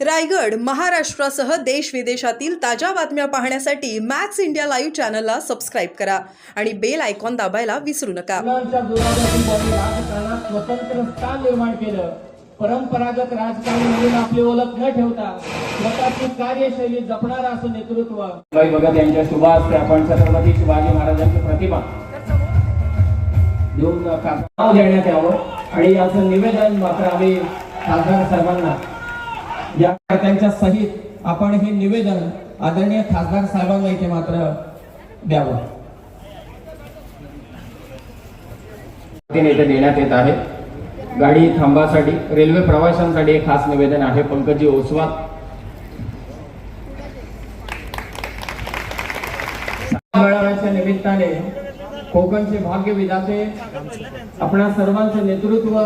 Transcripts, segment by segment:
रायगड महाराष्ट्रासह देश विदेशातील ताज्या बातम्या पाहण्यासाठी मॅक्स इंडिया लाईव्ह चॅनलला सबस्क्राईब करा आणि बेल आयकॉन दाबायला विसरू नका. स्वतंत्र स्थान निर्माण केलं. परंपरागत राजकारण म्हणून आपली ओळख न ठेवता स्वतःची कार्यशैली जपणारं असं नेतृत्व. भाई भगत यांच्या शुभ हस्ते आपण छत्रपती शिवाजी महाराजांची प्रतिमा. देऊन देण्यात यावं. आणि याचं निवेदन मात्र आम्ही खासदार साहेबांना. या त्यांच्या सहित आपण हे निवेदन आदरणीय खासदार साहेबांना इथे मात्र द्यावं. इथे देण्यात येत आहे. गाडी थांबासाठी रेल्वे प्रवाशांसाठी एक खास निवेदन आहे पंकजी ओसवा. मेळाव्याच्या निमित्ताने कोकणचे भाग्य विधाते आपणा सर्वांचं नेतृत्व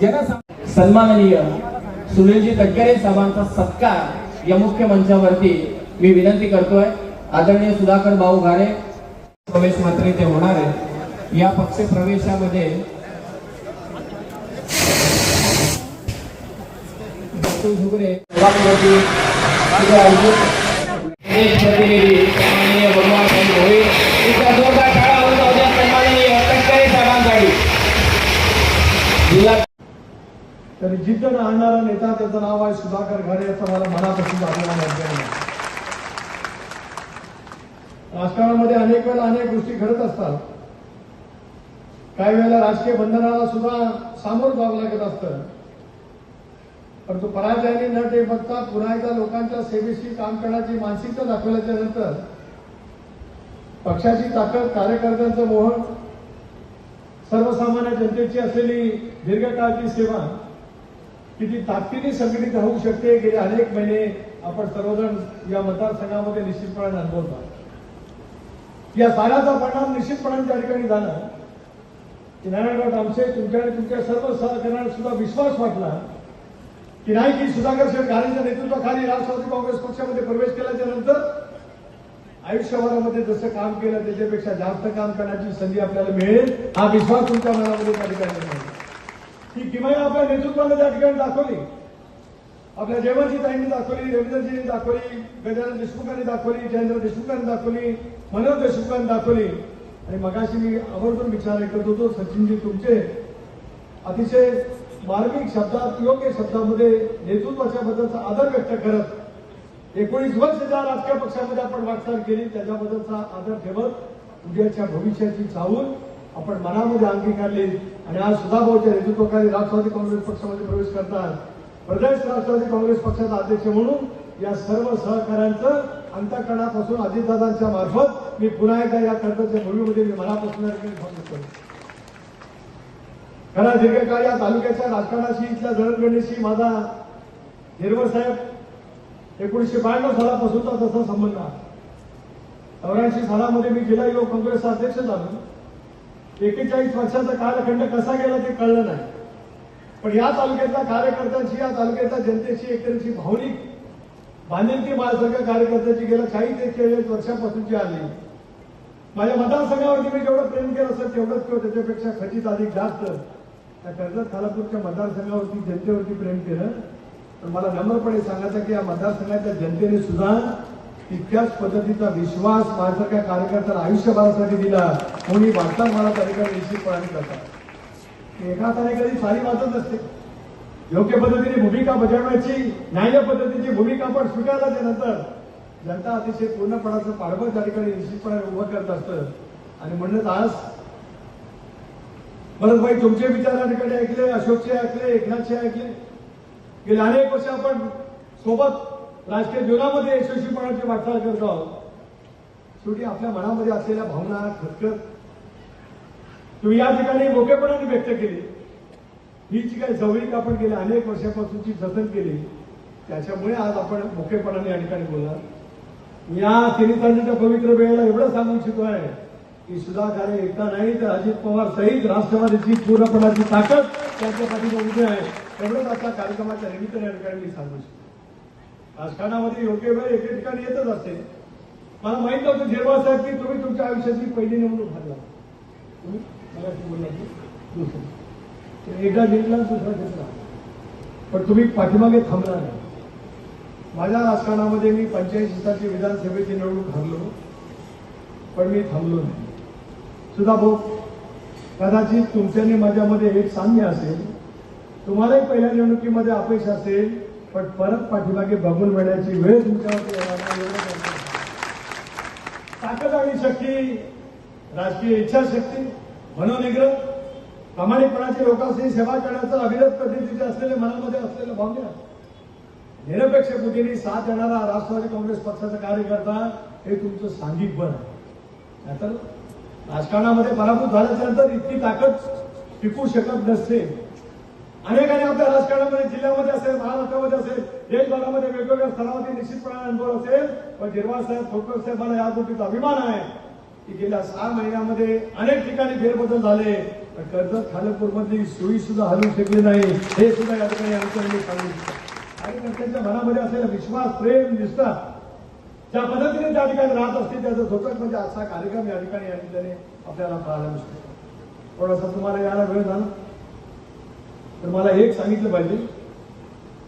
जन सन्माननीय सुनीलजी तटकरे साहेबांचा सत्कार या मुख्य मंचावरती मी विनंती करतोय. आदरणीय सुधाकर भाऊ घारे प्रवेश मात्र ते होणार आहे या पक्ष प्रवेशामध्ये दत्तू तरी जिद्द आणणारा नेता त्याचं नाव आहे सुधाकर घरे याचं मला मनापासून आपल्याला आहे. राजकारणामध्ये अनेक वेळेला अनेक गोष्टी घडत असतात. काही वेळेला राजकीय बंधनाला सुद्धा सामोरं जावं लागत असतं. परंतु पराजयाने न ते बघता पुन्हा एकदा लोकांच्या सेवेशी काम करण्याची मानसिकता दाखवल्याच्या नंतर पक्षाची ताकद कार्यकर्त्यांचं मोहन सर्वसामान्य जनतेची असलेली दीर्घकाळची सेवा किती ताकदीने संघटित होऊ शकते गेले अनेक महिने आपण सर्वजण या मतदारसंघामध्ये निश्चितपणे अनुभवता. या साऱ्याचा परिणाम निश्चितपणे त्या ठिकाणी झाला. की नारायणराव आमचे तुमच्या आणि तुमच्या सर्व सहकार्यांना सुद्धा विश्वास वाटला. की नाही की सुधाकर शेठ घालेच्या नेतृत्वाखाली राष्ट्रवादी काँग्रेस पक्षामध्ये प्रवेश केल्याच्यानंतर आयुष्यभरामध्ये जसं काम केलं त्याच्यापेक्षा जास्त काम करण्याची संधी आपल्याला मिळेल. हा विश्वास तुमच्या मनामध्ये त्या ठिकाणी ही किमया आपल्या नेतृत्वाने त्या ठिकाणी दाखवली. आपल्या जेवणची ताईंनी दाखवली रवींद्रजींनी दाखवली गजानन देशमुखांनी दाखवली जयेंद्र देशमुखांनी दाखवली मनोज देशमुखांनी दाखवली. आणि मगाशी मी आवर्जून विचार करत होतो सचिनजी तुमचे अतिशय मार्मिक शब्दात योग्य शब्दामध्ये नेतृत्वाच्या बद्दलचा आदर व्यक्त करत एकोणीस वर्ष ज्या राजकीय पक्षामध्ये आपण वाटचाल केली त्याच्याबद्दलचा आदर ठेवत उद्याच्या भविष्याची चाहूल आपण मनामध्ये अंगीकारली आणि आज सुधाभाऊच्या नेतृत्वाखाली राष्ट्रवादी काँग्रेस पक्षामध्ये प्रवेश करतात. प्रदेश राष्ट्रवादी काँग्रेस पक्षाचा अध्यक्ष म्हणून या सर्व सहकाऱ्यांचं अंतकरणापासून अजितदादांच्या मार्फत मी पुन्हा एकदा या कर्तव्य भूमीमध्ये मी मनापासून करतो. खरा दीर्घकाळ या तालुक्याच्या राजकारणाशी इथल्या जडणघडणीशी माझा निर्मळ साहेब एकोणीसशे ब्याण्णव सालापासूनचा तसा संबंध आहे. चौऱ्याऐंशी सालामध्ये मी जिल्हा युवक काँग्रेसचा अध्यक्ष झालो. एकेचाळीस वर्षाचा कालखंड कसा गेला ते कळलं नाही. पण या तालुक्यातल्या कार्यकर्त्यांची या तालुक्यातल्या जनतेची एकतरीची भावनिक बांधिलकी माझ्यासारख्या कार्यकर्त्याची गेल्या चाळीस एक्केचाळीस वर्षापासूनची आली. माझ्या मतदारसंघावरती मी जेवढं प्रेम केलं असेल तेवढंच किंवा त्याच्यापेक्षा खचित अधिक जास्त. त्या कर्जत खालापूरच्या मतदारसंघावरती जनतेवरती प्रेम केलं. तर मला नम्रपणे सांगायचं की या मतदारसंघाच्या जनतेने सुद्धा तितक्याच पद्धतीचा विश्वास माझ्यासारख्या कार्यकर्त्याला आयुष्यभरासाठी दिला कोणी वाटतात मला कार्यक्रम निश्चितपणाने करतात एका तारीख सारी वाचत असते. योग्य पद्धतीने भूमिका बजावण्याची न्याय पद्धतीची भूमिका आपण स्वीकारला नंतर जनता अतिशय पूर्णपणाचं पाठबळ त्या ठिकाणी निश्चितपणे उभं करत असतं. आणि म्हणूनच आज भरतभाई तुमचे विचार या ठिकाणी ऐकले अशोकचे ऐकले एकनाथचे ऐकले. गेले अनेक वर्ष आपण सोबत राजकीय जीवनामध्ये यशस्वीपणाची वाटचाल करतो आहोत. शेवटी आपल्या मनामध्ये असलेल्या भावना खतखत तुम्ही या ठिकाणी मोकेपणाने व्यक्त केली. ही जी काही जवळीक आपण गेल्या अनेक वर्षापासूनची जतन केली त्याच्यामुळे आज आपण मोकेपणाने या ठिकाणी बोलणार. या तिन्ही पवित्र वेळेला एवढं सांगू इच्छितो आहे की सुधाकारे एकटा नाही तर अजित पवार सहित राष्ट्रवादीची पूर्णपणाची ताकद त्यांच्यासाठी उभी आहे. एवढंच आता कार्यक्रमाच्या निमित्ताने या ठिकाणी मी सांगू इच्छितो. राजकारणामध्ये योग्य वेळ एके ठिकाणी येतच असते. मला माहीत नव्हतं झेरवा साहेब की तुम्ही तुमच्या आयुष्यातली पहिली निवडणूक हरला. तुम्ही मला बोलला दुसरं तर एकदा जिंकला दुसरा जिंकला पण तुम्ही पाठीमागे थांबणार नाही. माझ्या राजकारणामध्ये मी पंच्याऐंशी सालची विधानसभेची निवडणूक हरलो. पण मी थांबलो नाही. सुद्धा भाऊ कदाचित तुमच्याने माझ्यामध्ये एक साम्य असेल. तुम्हालाही पहिल्या निवडणुकीमध्ये अपेक्षा असेल. पण परत पाठीमागे बघून मिळण्याची वेळ तुमच्यावरती ताकद आणि शक्ती राजकीय इच्छाशक्ती मनोनिग्रह प्रामाणिकपणाची लोकांची सेवा करण्याचं अविरत पद्धतीचे असलेले मनामध्ये असलेलं भावना निरपेक्ष बुद्धीने साथ देणारा राष्ट्रवादी काँग्रेस पक्षाचा कार्यकर्ता हे तुमचं सांघिक बळ आहे. नाहीतर राजकारणामध्ये पराभूत झाल्याच्यानंतर इतकी ताकद टिकू शकत नसते. अनेकांनी आपल्या राजकारणामध्ये जिल्ह्यामध्ये असेल महाराष्ट्रामध्ये असेल देशभरामध्ये वेगवेगळ्या स्थळामध्ये निश्चितपणे अनुभव असेल. पण जिरवाळ साहेब खोटकर साहेबांना या गोष्टीचा अभिमान आहे की गेल्या सहा महिन्यामध्ये अनेक ठिकाणी फेरबदल झाले. पण कर्जत खालपूरमधली सोयी सुद्धा हलवू शकली नाही. हे सुद्धा या ठिकाणी आमचं मी आणि त्यांच्या मनामध्ये असलेला विश्वास प्रेम निष्ठा ज्या पद्धतीने त्या ठिकाणी राहत असतील त्याचं धोतक म्हणजे असा कार्यक्रम या ठिकाणी या ठिकाणी आपल्याला पाहायला मिळतो. थोडासा तुम्हाला यायला वेळ झाला. तर मला एक सांगितलं पाहिजे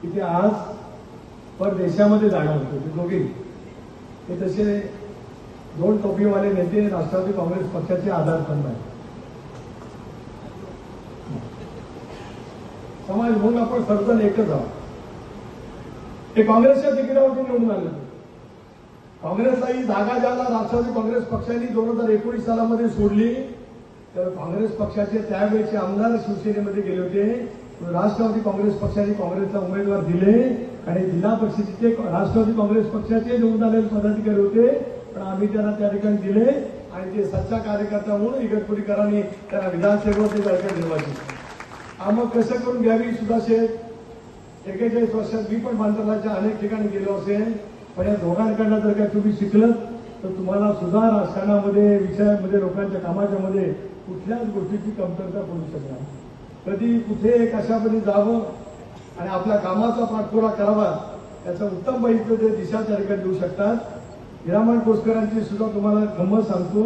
की ते आज परदेशामध्ये जाणं होते ते दोघे. हे तसे दोन टोपीवाले नेते राष्ट्रवादी काँग्रेस पक्षाचे आदान पण नाही. समाज म्हणून आपण सर्वजण एकच आहोत. ते काँग्रेसच्या तिकिटावरती निवडून आले काँग्रेसलाही काँग्रेसला ही जागा ज्याला राष्ट्रवादी काँग्रेस पक्षाने दोन हजार एकोणीस सालामध्ये सोडली तर काँग्रेस पक्षाचे त्यावेळेचे आमदार शिवसेनेमध्ये गेले होते. राष्ट्रवादी काँग्रेस पक्षाने काँग्रेसला उमेदवार दिले आणि जिल्हा परिषदेचे राष्ट्रवादी काँग्रेस पक्षाचे निवडून आलेले पदाधिकारी होते. पण आम्ही त्यांना त्या ठिकाणी दिले आणि ते सच्चा कार्यकर्ता म्हणून इगतपुरीकरांनी त्यांना विधानसभेवरती त्या निर्वाचित आम्ही कसं करून घ्यावी सुद्धा शेत? एकेचाळीस वर्षात मी पण बांधकामाच्या अनेक ठिकाणी गेलो असेल. पण या दोघांकडनं जर काही तुम्ही शिकलं तर तुम्हाला सुद्धा राजकारणामध्ये विषयामध्ये लोकांच्या कामाच्या मध्ये कुठल्याच गोष्टीची कमतरता पडू शकणार कधी कुठे कशामध्ये जावं आणि आपल्या कामाचा पाठपुरा करावा त्याचं उत्तम माहिती ते दिशा त्या देऊ शकतात. हिरामण कोसकरांची सुद्धा तुम्हाला गंमत सांगतो.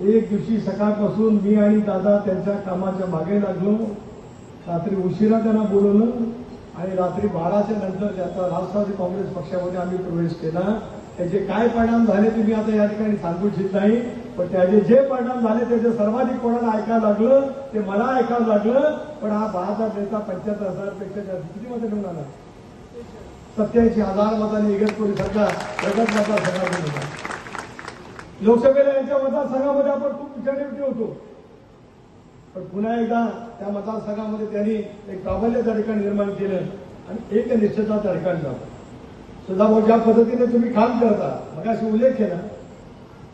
एक दिवशी सकाळपासून मी आणि दादा त्यांच्या कामाच्या मागे लागलो. रात्री उशिरा त्यांना बोलवलं आणि रात्री बाराच्या नंतर त्याचा राष्ट्रवादी काँग्रेस पक्षामध्ये आम्ही प्रवेश केला. त्याचे काय परिणाम झाले ते मी आता या ठिकाणी सांगू इच्छित नाही पण त्याचे जे परिणाम झाले त्याचे सर्वाधिक कोणाला ऐकायला लागलं ते मला ऐकायला लागलं पण हा बहात्तर नेता पंच्याहत्तर हजारपेक्षा जास्त किती मतं घेऊन आला सत्याऐंशी हजार मतांनी इगतपुरी सरकार प्रगत मतदारसंघातून होता. लोकसभेला यांच्या मतदारसंघामध्ये आपण खूप विचारण्याची होतो. पण पुन्हा एकदा त्या मतदारसंघामध्ये त्यांनी एक प्राबल्य त्या ठिकाणी निर्माण केलं आणि एक निश्चितता त्या ठिकाणी सुद्धा भाऊ ज्या पद्धतीने तुम्ही काम करता मग अशी उल्लेख केला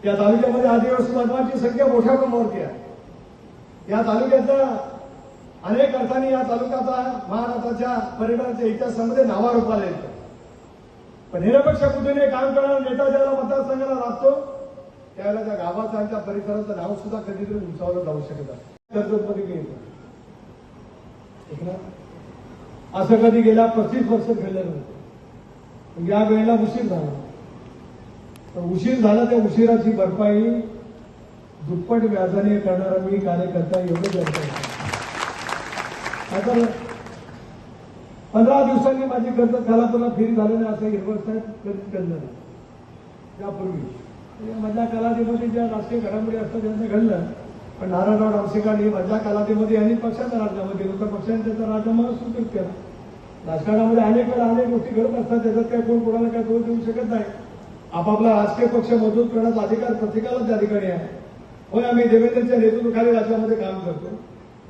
या तालुक्यामध्ये आदिवासी बांधवांची संख्या मोठ्या प्रमाणावरती आहे. या तालुक्याचा अनेक अर्थाने या तालुक्याचा महाराष्ट्राच्या पर्यटनाच्या इतिहासामध्ये नावारूपाला येतो. पण निरपेक्ष बुद्धीने काम करणारा नेता ज्याला मतदारसंघाला लागतो त्यावेळेला त्या गावाचं आणि त्या परिसराचं नाव सुद्धा कधीतरी उंचावलं जाऊ शकत ठीक ना? असं कधी गेल्या पस्तीस वर्ष घडलं नव्हतं. या वेळेला उशीर झाला. तर उशीर झाला त्या उशिराची भरपाई दुप्पट व्याजाने करणारा मी कार्यकर्ता एवढं करतो आता पंधरा दिवसांनी माझी कर्ज खालापूरला फेरी झालं नाही असं हिरवळ साहेब कधीच घडलं नाही त्यापूर्वी माझ्या म्हणजे कालावधीमध्ये ज्या राजकीय घडामोडी असतात त्यांचं घडलं. पण नारायणराव डामसेकांनी माझ्या कालावधीमध्ये अनेक पक्षाच्या राज्यामध्ये होतं. पक्षाने त्याचा राजमार्ग स्वीकृत केला. राजकारणामध्ये अनेक वेळा अनेक गोष्टी घडत असतात त्याच्यात काय कोण कोणाला काय दोष देऊ शकत नाही. आपापला राजकीय पक्ष मजबूत करण्याचा अधिकार प्रत्येकाला त्या ठिकाणी आहे. होय आम्ही देवेंद्रच्या नेतृत्वाखाली राज्यामध्ये काम करतो.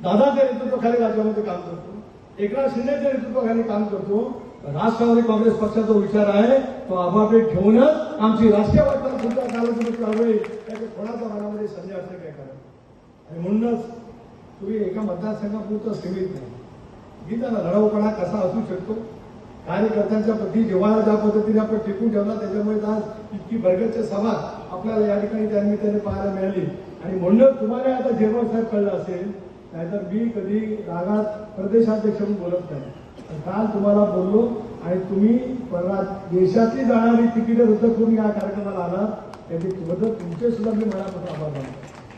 दादाच्या नेतृत्वाखाली राज्यामध्ये काम करतो. एकनाथ शिंदेच्या नेतृत्वाखाली काम करतो. राष्ट्रवादी काँग्रेस पक्षाचा विचार आहे तो आपापले ठेवूनच आमची राष्ट्रीय वाटचाल सुद्धा कालावधीमध्ये चालू आहे. त्याच्या कोणाच्या मनामध्ये संधी असं काय करा आणि म्हणूनच तुम्ही एका मतदारसंघापुरतं सीमित नाही. गीताला लढाऊपणा कसा असू शकतो? कार्यकर्त्यांच्या प्रती जेव्हा ज्या पद्धतीने आपण टिकून ठेवला त्याच्यामुळे आज इतकी भरगतच्या सभा आपल्याला या ठिकाणी त्यानिमित्ताने पाहायला मिळाली. आणि म्हणून तुम्हाला आता जेवण साहेब कळलं असेल नाहीतर मी कधी रागात प्रदेशाध्यक्ष म्हणून बोलत नाही. काल तुम्हाला बोललो आणि तुम्ही परवा- देशातली जाणारी तिकीटं रद्द करून या कार्यक्रमाला आला त्याची बद्दल तुमचे सुद्धा मी मनापासून आभार मानतो.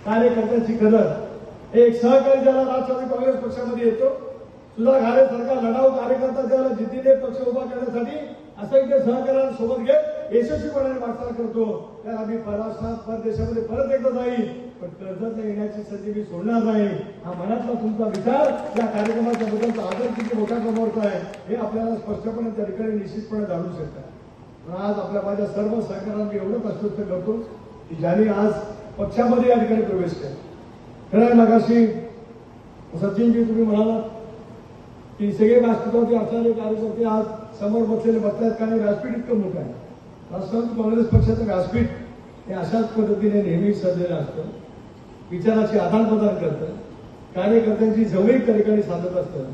कार्यकर्त्याची कदर एक सहकारी ज्याला राष्ट्रवादी काँग्रेस पक्षामध्ये येतो सुधा घाले लढाऊ कार्यकर्ता ज्याला जिद्दीने पक्ष उभा करण्यासाठी असंख्य सहकार्यांसोबत घेत यशस्वीपणाने वाटचाल करतो. तर आम्ही परराष्ट्रात परदेशामध्ये परत एकदा जाईल पण कर्जतला येण्याची संधी मी सोडणार नाही. हा मनातला तुमचा विचार या कार्यक्रमाच्या बद्दलचा आदर किती मोठ्या प्रमाणात आहे हे आपल्याला स्पष्टपणे त्या ठिकाणी निश्चितपणे जाणू शकतात पण आज आपल्या माझ्या सर्व सहकार्यांना मी एवढंच आश्वस्त करतो की ज्यांनी आज पक्षामध्ये या ठिकाणी प्रवेश केला. खरं आहे मगाशी सचिनजी तुम्ही म्हणालात की सगळे व्यासपीठावरती असणारे कार्यकर्ते आज समोर बसलेले बसतात कारण व्यासपीठ इतकं मोठं आहे. राष्ट्रवादी काँग्रेस पक्षाचं व्यासपीठ हे अशाच पद्धतीने नेहमी सजलेलं असतं. विचाराचे आदान प्रदान करतं. कार्यकर्त्यांची जवळीक त्या ठिकाणी साधत असतं.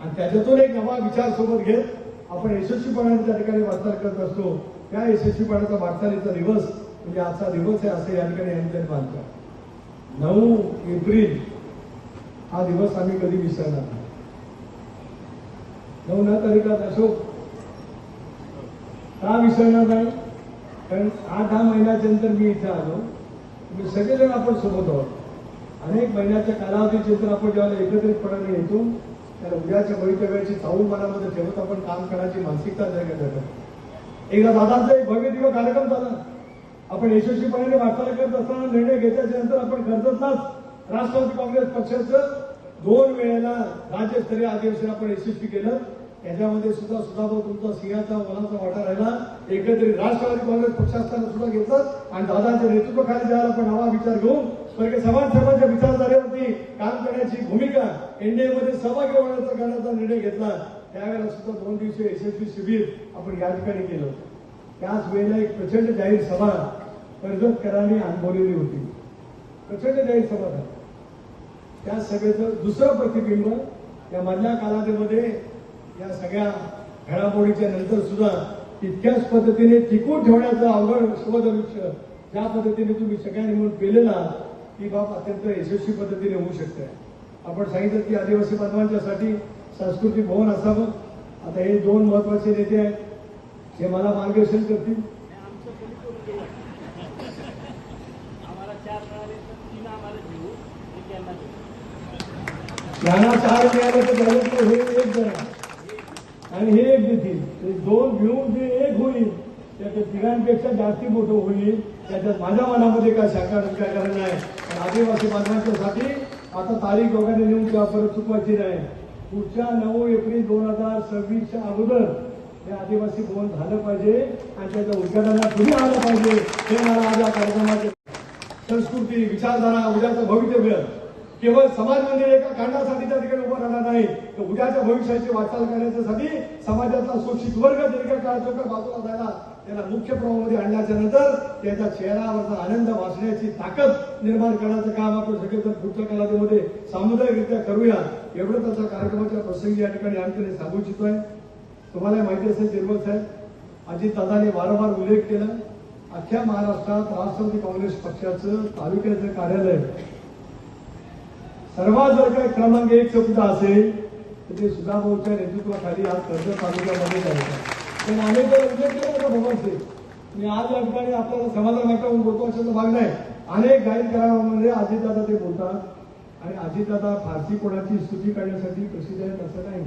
आणि त्याच्यातून एक नवा विचार सोबत घेत आपण यशस्वीपणाने त्या ठिकाणी वाटचाल करत असतो. त्या यशस्वीपणाचा वाटचालीचा दिवस म्हणजे आजचा दिवस आहे असं या ठिकाणी यांनी त्यांनी बांधतात नऊ एप्रिल हा दिवस आम्ही कधी विसरणार नाही. नवना न तारीखात अशोक का विसरणार नाही कारण आठ दहा महिन्याच्या नंतर मी इथे आलो. मी सगळेजण आपण सोबत आहोत. अनेक महिन्याच्या कालावधीचे नंतर आपण जेव्हा एकत्रितपणाने येतो त्या उद्याच्या भवितव्याची चावूल मनामध्ये ठेवत आपण काम करण्याची मानसिकता तयार एकदा दादांचा एक भव्य दिवस कार्यक्रम झाला. आपण यशस्वीपणाने वाटचाल करत असताना निर्णय घेतल्याच्या नंतर आपण कर्जतलाच राष्ट्रवादी काँग्रेस पक्षाचं दोन वेळेला राज्यस्तरीय अधिवेशन आपण यशस्वी केलं. त्याच्यामध्ये सुद्धा सुद्धा तुमचा सिंहाचा मनाचा वाटा राहिला. एकत्रित राष्ट्रवादी काँग्रेस पक्षास्थानं सुद्धा घेतलं. आणि दादांच्या नेतृत्वाखाली ज्याला आपण हवा विचार घेऊन स्वर्गीय समाज साहेबांच्या विचारधारेवरती काम करण्याची भूमिका एनडीए मध्ये सहभागी होण्याचा करण्याचा निर्णय घेतला. त्यावेळेला सुद्धा दोन दिवसीय यशस्वी शिबिर आपण या ठिकाणी केलं त्याच वेळेला एक प्रचंड जाहीर सभा कर्जतकरांनी अनुभवलेली होती. प्रचंड जाहीर सभा झाली. त्या सभेचं दुसरं प्रतिबिंब या मधल्या कालावधीमध्ये या सगळ्या घडामोडीच्या नंतर सुद्धा तितक्याच पद्धतीने टिकून ठेवण्याचं अवघड वृक्ष ज्या पद्धतीने तुम्ही सगळ्यांनी म्हणून केलेला ती बाब अत्यंत यशस्वी पद्धतीने होऊ शकते. आपण सांगितलं की आदिवासी बांधवांच्यासाठी सांस्कृतिक भवन असावं. आता हे दोन महत्त्वाचे नेते आहेत. हे मला मार्गदर्शन करतील. त्यांना चार मिळालं तर हे एक जण आणि हे एक देतील दोन घेऊन जे एक होईल त्याच्या तिघांपेक्षा जास्ती मोठं होईल त्याच्यात माझ्या मनामध्ये काय शाखा काय कारण नाही. पण आदिवासी बांधवांच्यासाठी आता तारीख वगैरे नेऊन किंवा परत चुकवायची नाही. पुढच्या नऊ एप्रिल दोन हजार सव्वीसच्या अगोदर हे आदिवासी भवन झालं पाहिजे आणि त्याच्या उद्घाटनाला तुम्ही आलं पाहिजे. हे मला आज या कार्यक्रमाचे संस्कृती विचारधारा उद्याचं भवितव्य. केवळ समाज मंदिर एका काढण्यासाठी त्या ठिकाणी उभं राहणार नाही तर उद्याच्या भविष्याची वाटचाल करण्याच्यासाठी समाजातला शोषित वर्ग दीर्घकाळ बाजूला जायला त्याला मुख्य प्रवाहामध्ये आणल्याच्या नंतर त्याच्या चेहऱ्यावरचा आनंद वाचण्याची ताकद निर्माण करण्याचं काम आपण सगळेजण पुढच्या कालावधीमध्ये सामुदायिकरित्या करूया. एवढं त्याच्या कार्यक्रमाच्या प्रसंगी या ठिकाणी आणखी सांगू इच्छितोय. तुम्हाला माहिती असेल निर्मल साहेब अजित दादाने वारंवार उल्लेख केला. अख्ख्या महाराष्ट्रात राष्ट्रवादी काँग्रेस पक्षाचं तालुक्याचं कार्यालय सर्वात जर काही क्रमांक एक सुद्धा असेल तर ते सुधाभाऊच्या नेतृत्वाखाली आज कर्जत तालुक्यामध्ये जायचं आम्ही तर वेळा उल्लेख केला होता भगवानचे मी आज या ठिकाणी आपल्याला समाधान वाटून बोलतो अशाचा भाग नाही. अनेक गायन करामध्ये अजितदादा ते बोलतात. आणि अजितदादा फारसी कोणाची स्तुती करण्यासाठी प्रसिद्ध आहेत असं नाही.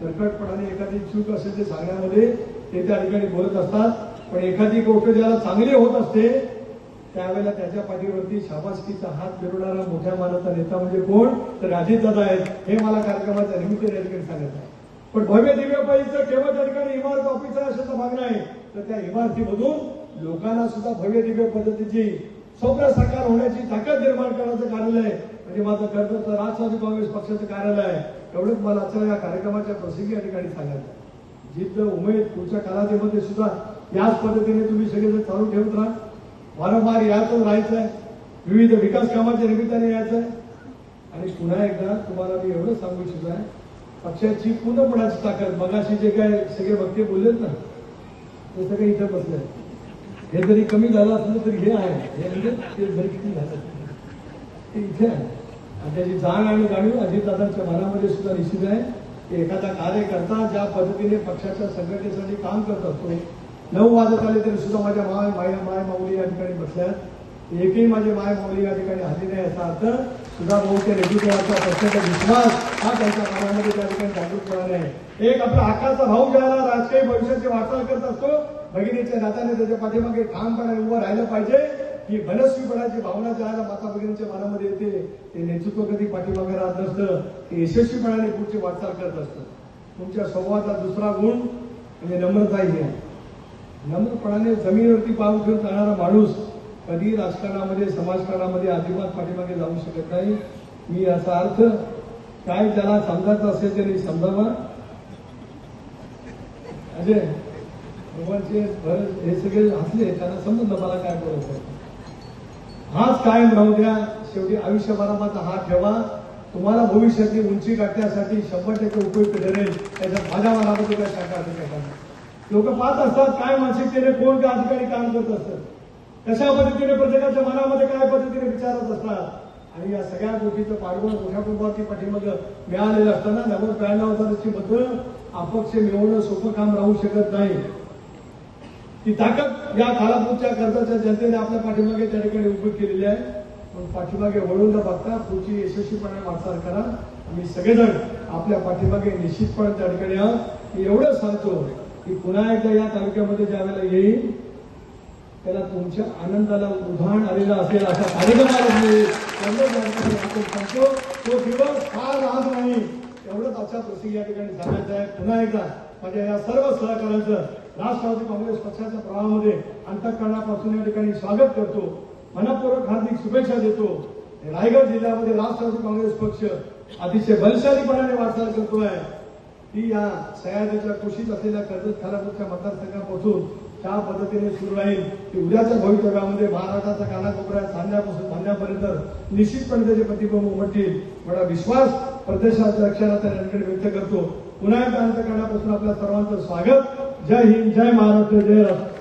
तरकटपणाने एखादी चूक असेल ते सांगण्यामध्ये ते त्या ठिकाणी बोलत असतात. पण एखादी गोष्ट ज्याला चांगली होत असते त्यावेळेला त्याच्या पाठीवरती शाबासकीचा हात फिरवणारा मोठ्या मानाचा नेता म्हणजे कोण? तर दादा आहेत. हे मला कार्यक्रमाच्या निमित्त या ठिकाणी सांगायचं आहे पण भव्य दिव्य पाहिजे केवळ त्या ठिकाणी इमारत ऑफिस आहे मागणं आहे. तर त्या इमारतीमधून लोकांना सुद्धा भव्य दिव्य पद्धतीची स्वप्न साकार होण्याची ताकद निर्माण करण्याचं कार्यालय म्हणजे माझं कर्तव्य राष्ट्रवादी काँग्रेस पक्षाचं कार्यालय आहे. एवढंच मला आजच्या या कार्यक्रमाच्या प्रसंगी या ठिकाणी सांगायचं आहे. जिद्द उमेद पुढच्या कालावधीमध्ये सुद्धा याच पद्धतीने तुम्ही सगळेजण चालू ठेवत राहा. वारंवार यातच राहायचं आहे विविध विकास कामाच्या निमित्ताने यायचं आहे आणि पुन्हा एकदा तुम्हाला मी एवढं सांगू इच्छित आहे पक्षाची पूर्णपणाची ताकद मगाशी जे काय सगळे वक्ते बोललेत ना ते सगळे इथं बसले हे जरी कमी झालं असलं तरी हे आहे. हे म्हणजे ते जरी किती झालं ते इथे आहे. आणि त्याची जाण आणि जाणीव अजितदादांच्या मनामध्ये सुद्धा निश्चित आहे. की एखादा कार्यकर्ता ज्या पद्धतीने पक्षाच्या संघटनेसाठी काम करत असतो नऊ वाजत आले तरी सुद्धा माझ्या माय माय माय माऊली या ठिकाणी बसल्या एकही माझे माय माऊली या ठिकाणी आली नाही याचा अर्थ सुद्धा भाऊच्या नेतृत्वाचा प्रचंड विश्वास हा त्यांच्या मनामध्ये त्या ठिकाणी जागृतपणाने आहे एक आपला आकाचा भाऊ ज्याला राजकीय भविष्याची वाटचाल करत असतो भगिनीच्या नात्याने त्याच्या पाठीमागे ठामपणे उभं राहिलं पाहिजे. ही मनस्वीपणाची भावना ज्याला माता भगिनीच्या मनामध्ये येते ते नेतृत्व कधी पाठीमागे राहत नसतं ते यशस्वीपणाने पुढची वाटचाल करत असतं. तुमच्या संवादाचा दुसरा गुण म्हणजे नम्रता ही आहे. नम्रपणाने जमिनीवरती पाऊल घेऊन चालणारा माणूस कधी राजकारणामध्ये समाजकारणामध्ये अजिबात पाठीमागे जाऊ शकत नाही. मी याचा अर्थ काय त्याला समजायचं असेल त्यांनी समजावा. अजय भगवानचे हे सगळे हसले त्यांना समजलं मला काय बोलायचं हाच कायम राहू द्या. शेवटी आयुष्यभरामाचा हात ठेवा. तुम्हाला भविष्यातील उंची गाठण्यासाठी शंभर टक्के उपयुक्त ठरेल. त्याच्यात माझ्या मनामध्ये काय शंका काय लोक पाहत असतात काय मानसिकतेने कोण काय अधिकारी काम करत असतं. कशा पद्धतीने प्रत्येकाच्या मनामध्ये काय पद्धतीने विचारत असतात. आणि या सगळ्या गोष्टीचं पाठबळ मोठ्या कुटुंबावरती पाठीमध्ये मिळालेलं असताना नव्वद ब्याण्णव हजाराची मतं अपक्ष मिळवणं सोपं काम राहू शकत नाही. ती ताकद या काळापूरच्या कर्जाच्या जनतेने आपल्या पाठीमागे त्या ठिकाणी उभी केलेली आहे. पण पाठीमागे वळून न बघता पुढची यशस्वीपणे वाटचाल करा. आम्ही सगळेजण आपल्या पाठीमागे निश्चितपणे त्या ठिकाणी आहोत. एवढं सांगतो. की पुन्हा एकदा या तालुक्यामध्ये ज्या वेळेला येईल त्याला तुमच्या आनंदाला उधाण आलेलं असेल अशा कार्यक्रमाला सांगतो तो दिवस फार आज नाही एवढंच आजच्या प्रसंगी या ठिकाणी सांगायचं आहे. पुन्हा एकदा माझ्या या सर्व सहकाऱ्यांचं राष्ट्रवादी काँग्रेस पक्षाच्या प्रवाहामध्ये अंतकरणापासून या ठिकाणी स्वागत करतो. मनपूर्वक हार्दिक शुभेच्छा देतो. रायगड जिल्ह्यामध्ये राष्ट्रवादी काँग्रेस पक्ष अतिशय बलशालीपणाने वाटचाल आहे ती या सह्याद्रीच्या कुशीत असलेल्या कर्जत खालापूरच्या मतदारसंघापासून त्या पद्धतीने सुरू राहील. की उद्याच्या भवितव्यामध्ये महाराष्ट्राचा कानाकोपऱ्यात सांध्यापासून सांध्यापर्यंत निश्चितपणे त्याचे प्रतिबिंब उमटतील. मला विश्वास प्रदेशाच्या अक्षरात या व्यक्त करतो. पुन्हा एकदा अंतकरणापासून आपल्या सर्वांचं स्वागत. जय हिंद जय महाराष्ट्र जय राष्ट्र